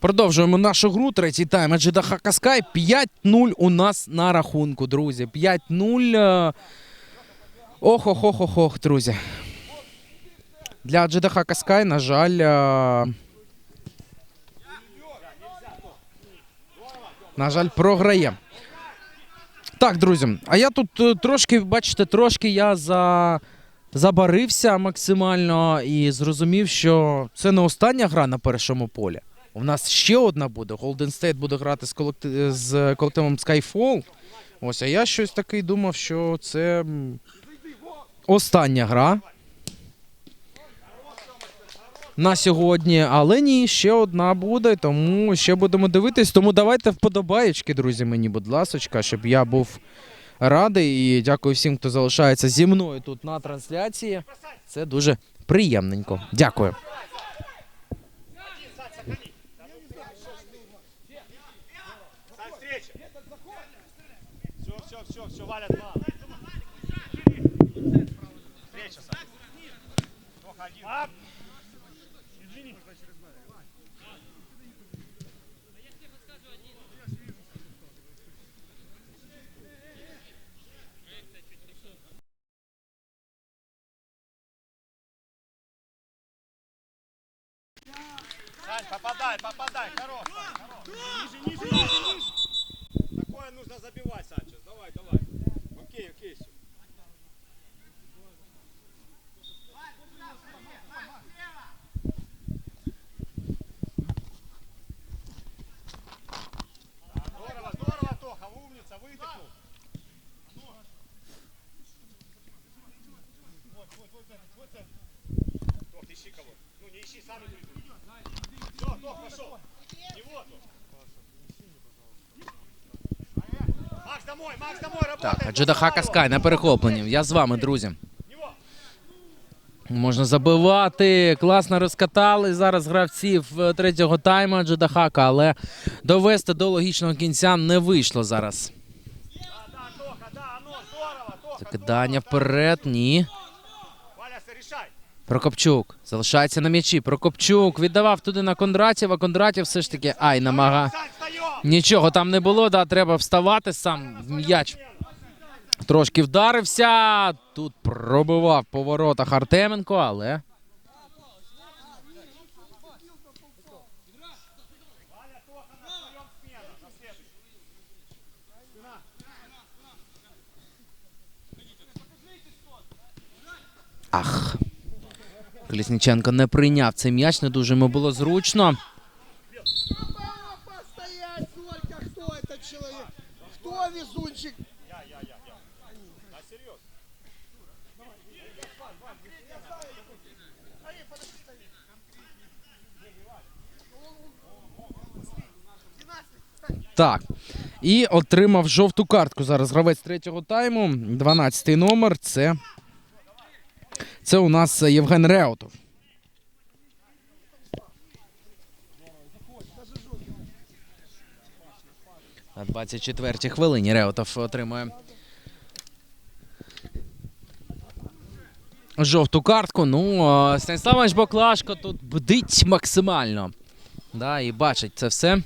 Продовжуємо нашу гру. Третій тайм. Аджида Хакаскай. 5-0 у нас на рахунку, друзі. 5-0. е, Ох, ох, ох, ох, ох, друзі. Для Аджида Хакаскай, на жаль. е, На жаль, програє. Так, друзі. А я тут е, трошки, бачите, трошки я за... забарився максимально і зрозумів, що це не остання гра на першому полі. У нас ще одна буде. Golden State буде грати з, колектив... з колективом Skyfall. Ось, а я щось такий думав, що це остання гра на сьогодні. Але ні, ще одна буде, тому ще будемо дивитись. Тому давайте вподобаєчки, друзі, мені, будь ласочка, щоб я був радий. І дякую всім, хто залишається зі мною тут на трансляції. Це дуже приємненько. Дякую. Попадай, попадай, хорош, хорош. Ниже, ниже, ниже, ниже. Такое нужно забивать, Санчес. Давай, давай. Окей, окей, все. Здорово, здорово, Тоха, умница, выдохнул. Ищи кого. Ну, не ищи, сам иди. Все, Тох, пошел. Его, Тох. Макс, а работай. Так, на перехопленні. Я з вами, друзі. Можна забивати. Класно розкатали зараз гравців е, третього тайма Джедахака, але довести до логічного кінця не вийшло зараз. Тоха. Закидання вперед. Ні. Прокопчук залишається на м'ячі. Прокопчук віддавав туди на Кондратєва. Кондратєв все ж таки ай намага. Нічого там не було. Да, треба вставати сам м'яч. Трошки вдарився. Тут пробивав по воротах Артеменко, але ах. Колісніченко не прийняв цей м'яч, не дуже йому було зручно. Везунчик? Я, я, я, я. Да, серьезно. Так. І отримав жовту картку. Зараз гравець третього тайму. 12-й номер. Це. Це у нас Євген Реутов. На 24-й хвилині Реутов отримує жовту картку. Ну, Станіслав Баклашко тут бдить максимально. Да, і бачить це все.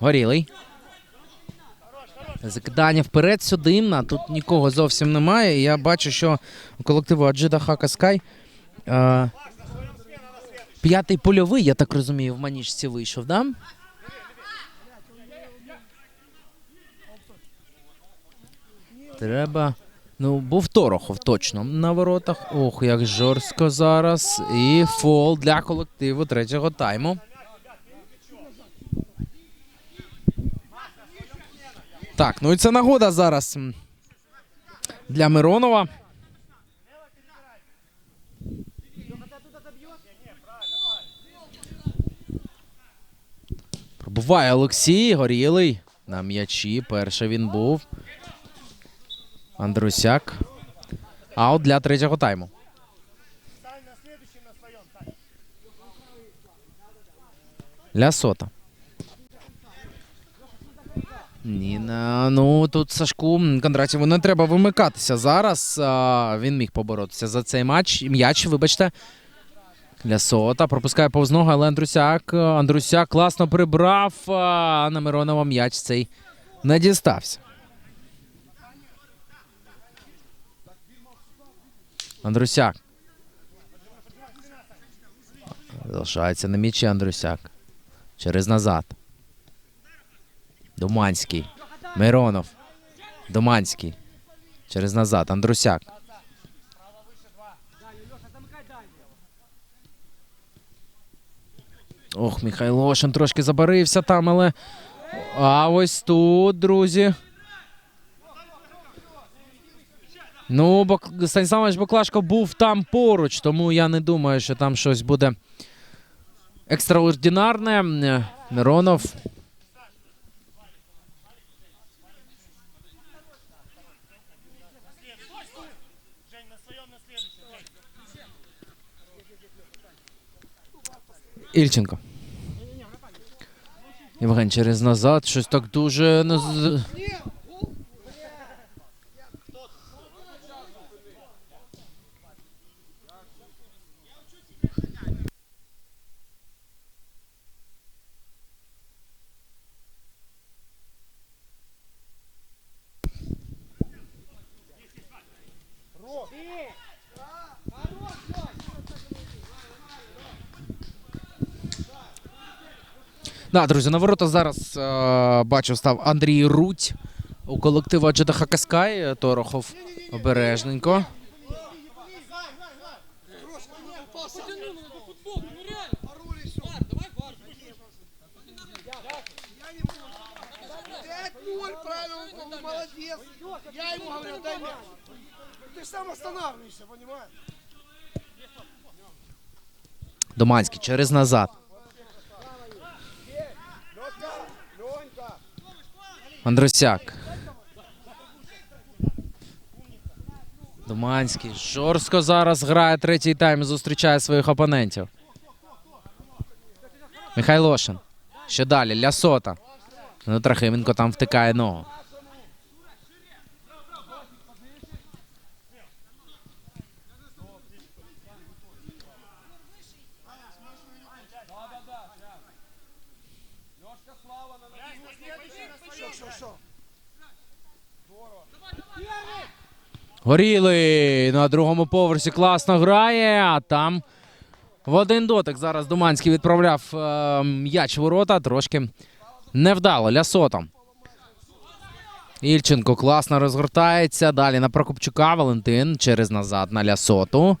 Горілий. Закидання вперед сюди. А тут нікого зовсім немає. Я бачу, що у колективу Аджида Хака Скай. Е, п'ятий польовий, я так розумію, в манічці вийшов, да? Треба. Ну, був Торохов точно на воротах. Ох, як жорстко зараз. І фол для колективу третього тайму. Так, ну і це нагода зараз для Миронова. Пробуває Олексій, горілий. На м'ячі. Перший він був. Андрусяк. Аут для третього тайму. Сань Ні, ну тут Сашку Кондратєву не треба вимикатися зараз. А, він міг поборотися за цей матч. М'яч, вибачте. Для Сота пропускає повз ногу, але Андрусяк. Андрусяк класно прибрав. А на Миронова м'яч цей не дістався. Андрусяк. Залишається на м'ячі Андрусяк. Через назад. Думанський. Миронов. Думанський. Через назад. Андрусяк. Ох, Михайлошин трошки забарився там, але. А ось тут, друзі. Ну, Бак... Станіславович Баклашко був там поруч, тому я не думаю, що там щось буде екстраординарне. Миронов. Ільченко. Євген через назад. Щось так дуже. не з- Да, друзі, на ворота зараз е, бачу став Андрій Рудь у колективу Джедаха Каскай. Торохов обережненько. Молодец. Я ему говорю, дай мяч. Ты сам останавливаешься, понимаешь? Доманський через назад. Андросяк. Думанський жорстко зараз грає третій тайм і зустрічає своїх опонентів. Михайлошин. Ще далі. Лясота. Ну, Трохименко там втикає ногу. Горіли на другому поверсі класно грає, а там в один дотик зараз Думанський відправляв е, м'яч ворота, трошки невдало. Лясота. Ільченко класно розгортається. Далі на Прокопчука Валентин через назад на Лясоту.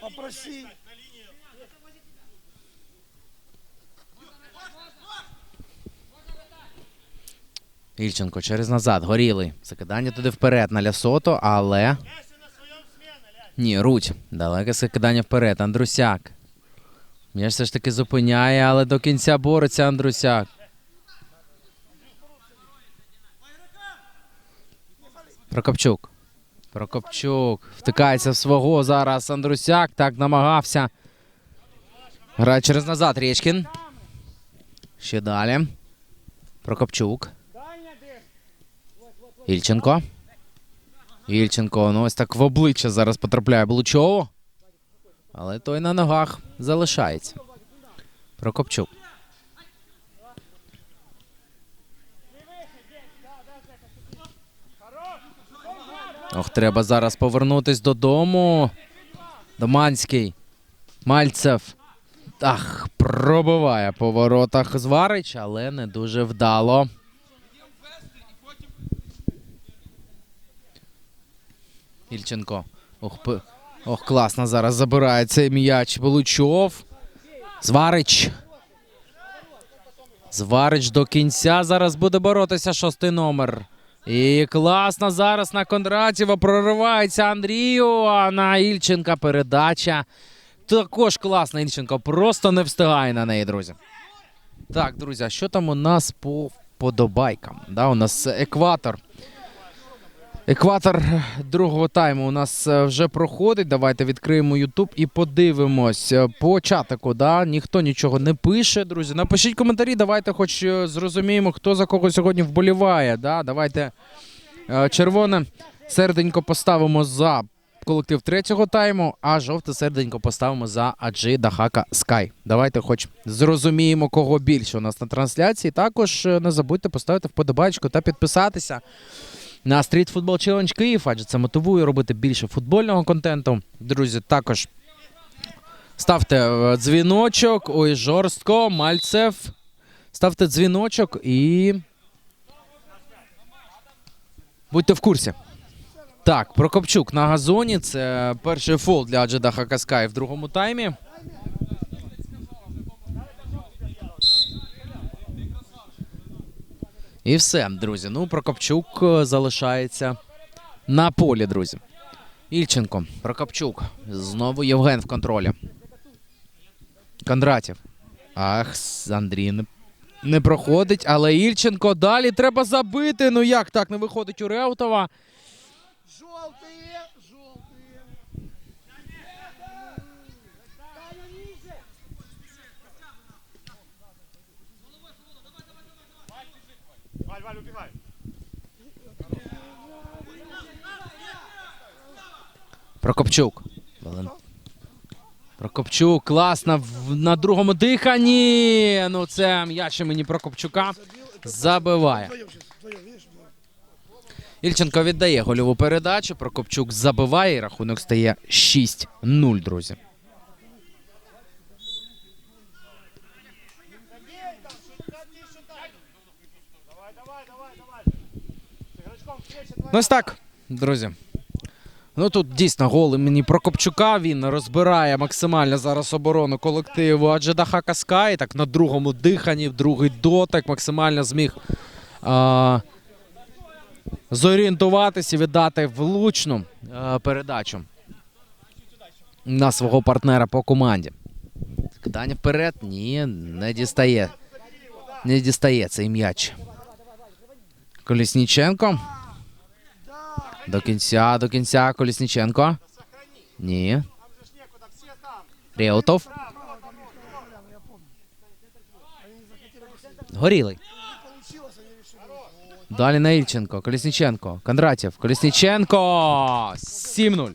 Попроси. Ільченко через назад. Горілий. Закидання туди вперед на Лясото, але. Ні, Руть. Далеке закидання вперед. Андрусяк. М'яч все ж таки зупиняє, але до кінця бореться Андрусяк. Прокопчук. Прокопчук. Втикається в свого зараз Андрусяк. Так намагався. Грає через назад Рєчкін. Ще далі. Прокопчук. Ільченко. Ільченко, ну ось так в обличчя зараз потрапляє Блучову. Але той на ногах залишається. Прокопчук. Ох, треба зараз повернутись додому. Доманський. Мальцев. Ах, пробиває по воротах Зварич, але не дуже вдало. Ільченко. Ох, пи- Ох, класно зараз забирає цей м'яч Белучов. Зварич. Зварич до кінця зараз буде боротися шостий номер. І класно зараз на Кондратєва проривається Андрію, а на Ільченка передача. Також класна Ільченко, просто не встигає на неї, друзі. Так, друзі, а що там у нас по подобайкам? Да, у нас екватор. Екватор другого тайму у нас е, вже проходить. Давайте відкриємо YouTube і подивимось е, по чатику. Да? Ніхто нічого не пише, друзі. Напишіть коментарі, давайте хоч е, зрозуміємо, хто за кого сьогодні вболіває. Да? Давайте червоне серденько поставимо за колектив третього тайму, а жовте серденько поставимо за Аджи Дахака Скай. Давайте хоч зрозуміємо, кого більше у нас на трансляції. Також не забудьте поставити вподобайку та підписатися на Street Football Challenge Київ, адже це мотивує робити більше футбольного контенту. Друзі, також ставте е, дзвіночок. Ой, жорстко, Мальцев. Ставте дзвіночок і. Будьте в курсі. Так, Прокопчук на газоні. Це перший фол для Аджеда Хакаскай в другому таймі. І все, друзі. Ну, Прокопчук е, залишається на полі, друзі. Ільченко, Прокопчук. Знову Євген в контролі. Кондратів. Ах, Андрій не, не проходить, але Ільченко далі треба забити. Ну як так? Не виходить у Реутова. Желтые, Прокопчук. Прокопчук, класно на другому диханні. Ну це м'яч мені Прокопчука забиває. Ільченко віддає гольову передачу. Прокопчук забиває. і Рахунок стає 6-0, друзі. Ну ось так, друзі. Ну тут дійсно гол імені Прокопчука. Він розбирає максимально зараз оборону колективу Аджедаха Каска. І так на другому диханні, другий дотик максимально зміг а, зорієнтуватися і віддати влучну а, передачу на свого партнера по команді. Кидання вперед. Ні, не дістає. Не дістає цей м'яч. Колісніченко. До кінця, до кінця Колісніченко. Ні. Реутов. Горілий. Далі на Ільченко. Колісніченко. Кондратів. Колісніченко. 7-0.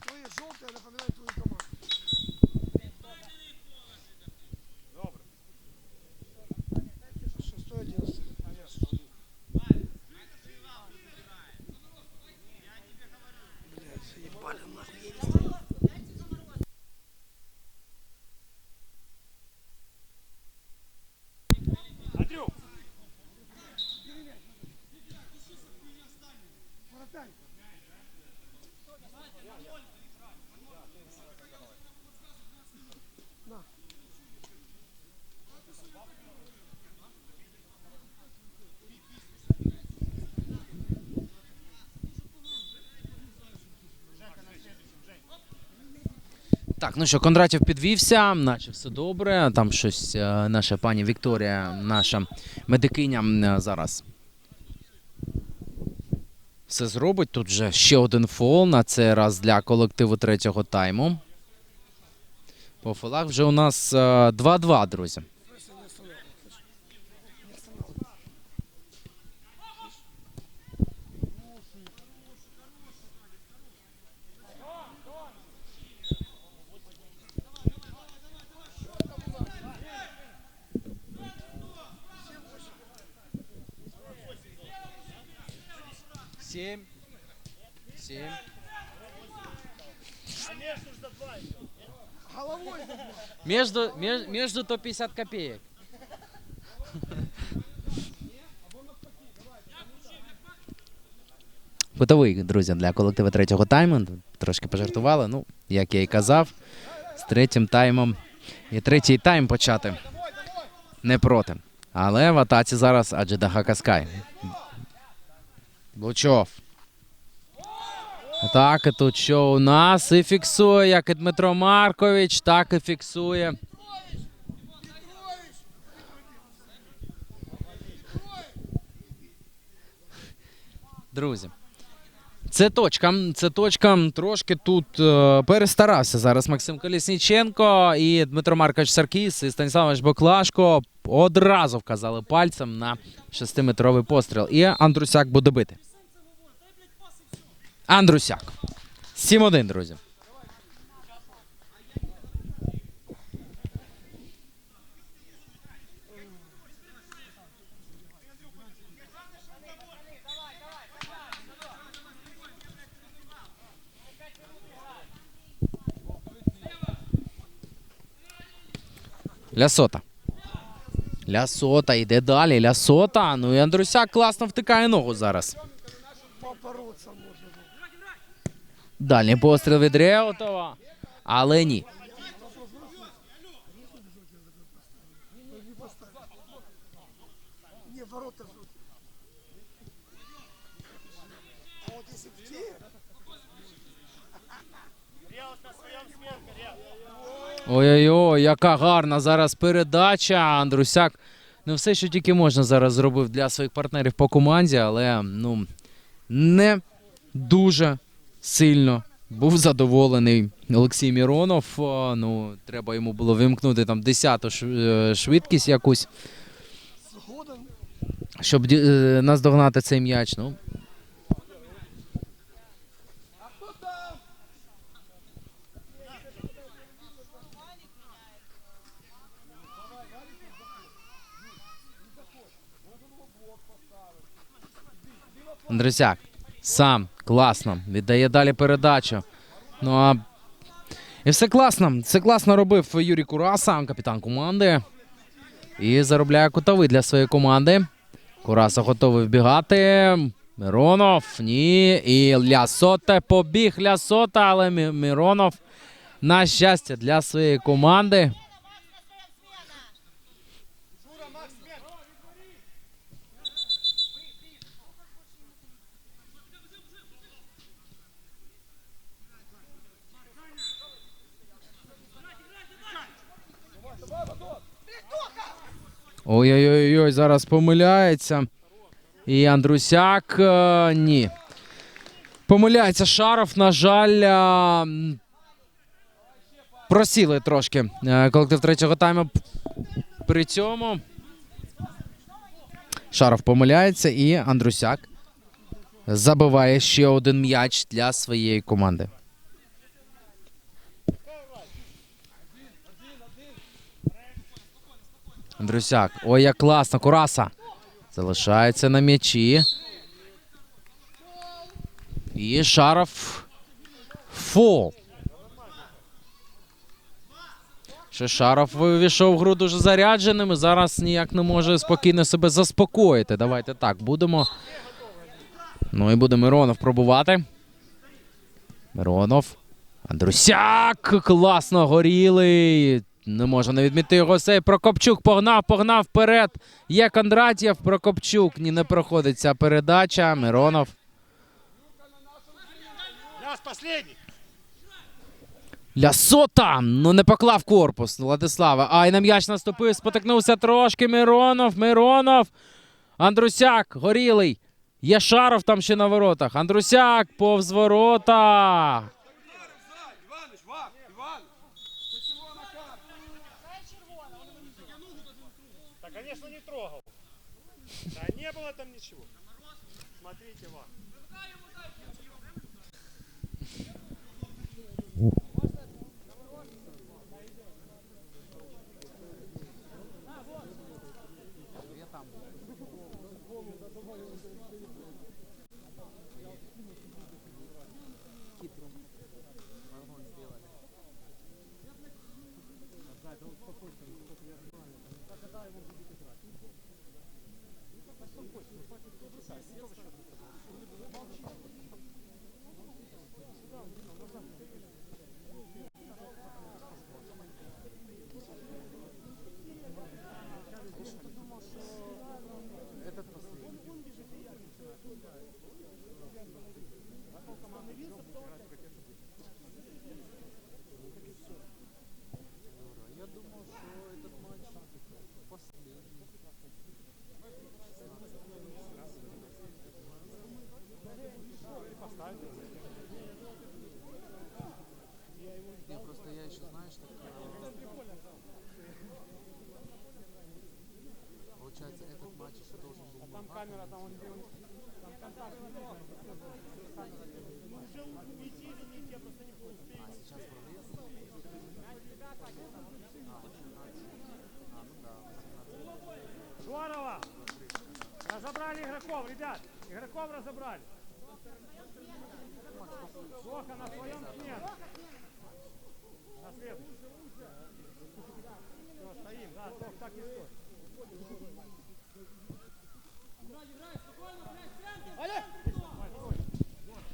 Так, ну що, Кондратів підвівся, наче все добре. Там щось е, наша пані Вікторія, наша медикиня е, зараз. Все зробить. Тут вже ще один фол на цей раз для колективу третього тайму. По фолах вже у нас е, 2-2, друзі. Между, меж- между то 50 копеек. Кутовий, друзі, для колективу третього тайму. Трошки пожартували. Ну, як я і казав, з третім таймом. І третій тайм почати не проти. Але в атаці зараз Аджида Хакаскай. Лучов. Так, і тут що у нас і фіксує, як і Дмитро Маркович, так і фіксує. друзі. Це точка. Це точка. Трошки тут е, перестарався зараз Максим Колісніченко і Дмитро Маркович Саркіс і Станіславович Боклашко одразу вказали пальцем на шестиметровий постріл. І Андрусяк буде бити. Андрусяк. 7-1, друзі. Лясота. Лясота йде далі. Лясота. Ну і Андрусяк класно втикає ногу зараз. Дальній постріл від Реутова. Але ні. Ой-ой-ой, яка гарна зараз передача. Андрусяк. Ну, все, що тільки можна зараз зробив для своїх партнерів по команді, але ну не дуже сильно був задоволений Олексій Міронов. Ну, треба йому було вимкнути там 10-ту е, швидкість якусь, щоб е, наздогнати цей м'яч. Ну, Андресяк сам класно. Віддає далі передачу. Ну а і все класно. Все класно робив Юрій Кураса, капітан команди. І заробляє кутовий для своєї команди. Кураса готовий вбігати. Миронов. Ні. І Лясоте побіг Лясота, але Миронов, на щастя, для своєї команди. Ой-ой-ой, зараз помиляється. І Андрусяк е, ні. Помиляється Шаров, на жаль. е, Просіли трошки е, колектив третього тайму. При цьому Шаров помиляється і Андрусяк забиває ще один м'яч для своєї команди. Андрюсяк. Ой, як класно, Кураса. Залишається на м'ячі. І Шаров. Фол. Ще Шаров вийшов в гру дуже зарядженим і зараз ніяк не може спокійно себе заспокоїти. Давайте так, будемо. Ну і буде Миронов пробувати. Миронов. Андрусяк! Класно горілий. Не можна не відмітити його сей. Прокопчук погнав, погнав вперед. Є Кондратєв, Прокопчук. Ні, не проходить ця передача. Миронов. Лясота! Ну не поклав корпус Владислава. Ай, на м'яч наступив, спотикнувся трошки. Миронов, Миронов. Андрусяк, горілий. Є Шаров там ще на воротах. Андрусяк повз ворота. Mm-hmm.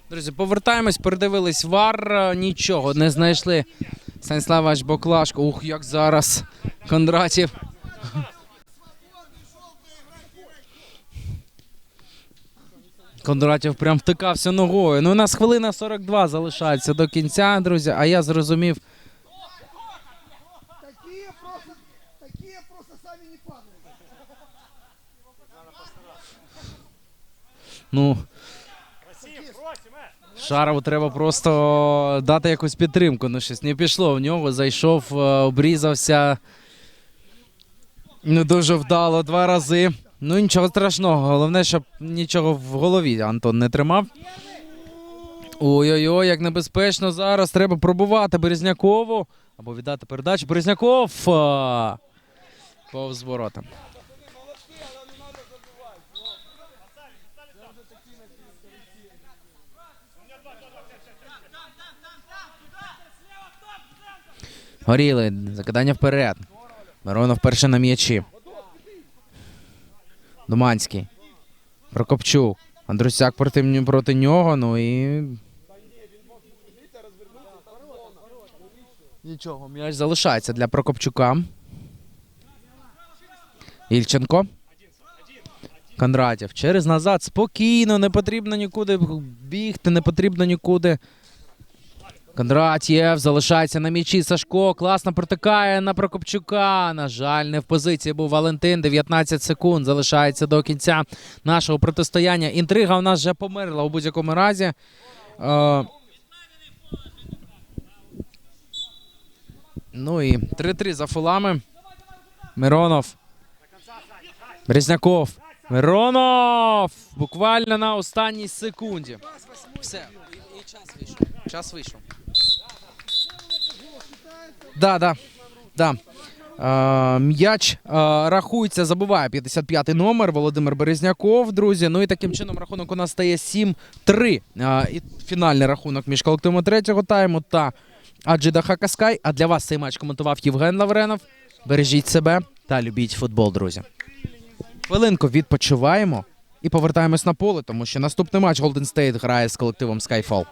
Друзі, повертаємось, передивились вар, е, нічого не знайшли. Станіславович Боклашко. Ух, як зараз Кондратів. Кондратів прям втикався ногою. Ну, у нас хвилина 42 залишається до кінця, друзі. А я зрозумів, Такие просто, такие просто сами не падают. Ну! Шарову треба просто дати якусь підтримку. Ну, щось не пішло в нього. Зайшов, е, обрізався. Не дуже вдало два рази. Ну нічого страшного. Головне, щоб нічого в голові Антон не тримав. Ой-ой-ой, як небезпечно зараз. Треба пробувати Березнякову. Або віддати передачу. Березняков. Повз ворота. Горіли. Закидання вперед. Миронов перший на м'ячі. Думанський. Прокопчук. Андрусяк проти, проти нього. Ну і. Нічого, м'яч залишається для Прокопчука. Ільченко. Кондратів. Через назад. Спокійно, не потрібно нікуди бігти, не потрібно нікуди. Кондратєв залишається на м'ячі. Сашко класно протикає на Прокопчука. На жаль, не в позиції був Валентин. 19 секунд залишається до кінця нашого протистояння. Інтрига у нас вже померла у будь-якому разі. Е, ну і 3-3 за фолами. Миронов. Березняков. Миронов! Буквально на останній секунді. Все, і час вийшов. Час вийшов. Да, да, да. Е, м'яч е, рахується, забиває 55-й номер Володимир Березняков, друзі. Ну і таким чином рахунок у нас стає 7-3. Е, і фінальний рахунок між колективами третього тайму та Аджида Хакаскай. А для вас цей матч коментував Євген Лавренов. Бережіть себе та любіть футбол, друзі. Хвилинку відпочиваємо і повертаємось на поле, тому що наступний матч Golden State грає з колективом Skyfall.